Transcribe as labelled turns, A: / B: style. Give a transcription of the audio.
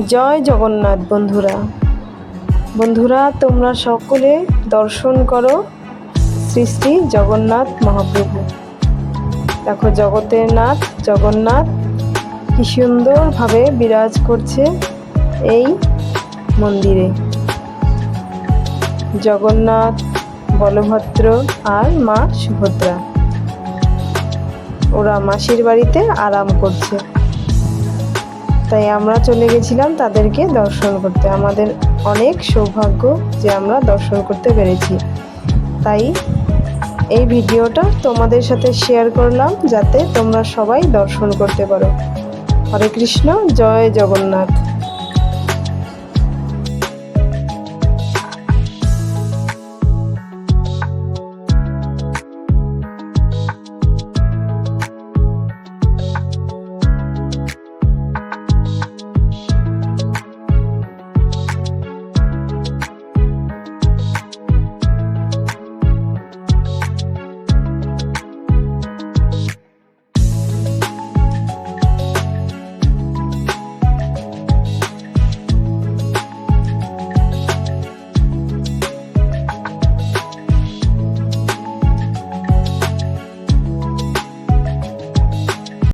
A: জয় জগন্নাথ বন্ধুরা। বন্ধুরা, তোমরা সকলে দর্শন করো শ্রী শ্রী জগন্নাথ মহাপ্রভু। দেখো, জগতের নাথ জগন্নাথ কি সুন্দরভাবে বিরাজ করছে এই মন্দিরে। জগন্নাথ, বলভদ্র আর মা সুভদ্রা। ওরা মাসির বাড়িতে আরাম করছে। তাই আমরা চলে গেছিলাম তাদেরকে দর্শন করতে। আমাদের অনেক সৌভাগ্য যে আমরা দর্শন করতে পেরেছি। তাই এই ভিডিওটা তোমাদের সাথে শেয়ার করলাম যাতে তোমরা সবাই দর্শন করতে পারো। হরে কৃষ্ণ, জয় জগন্নাথ।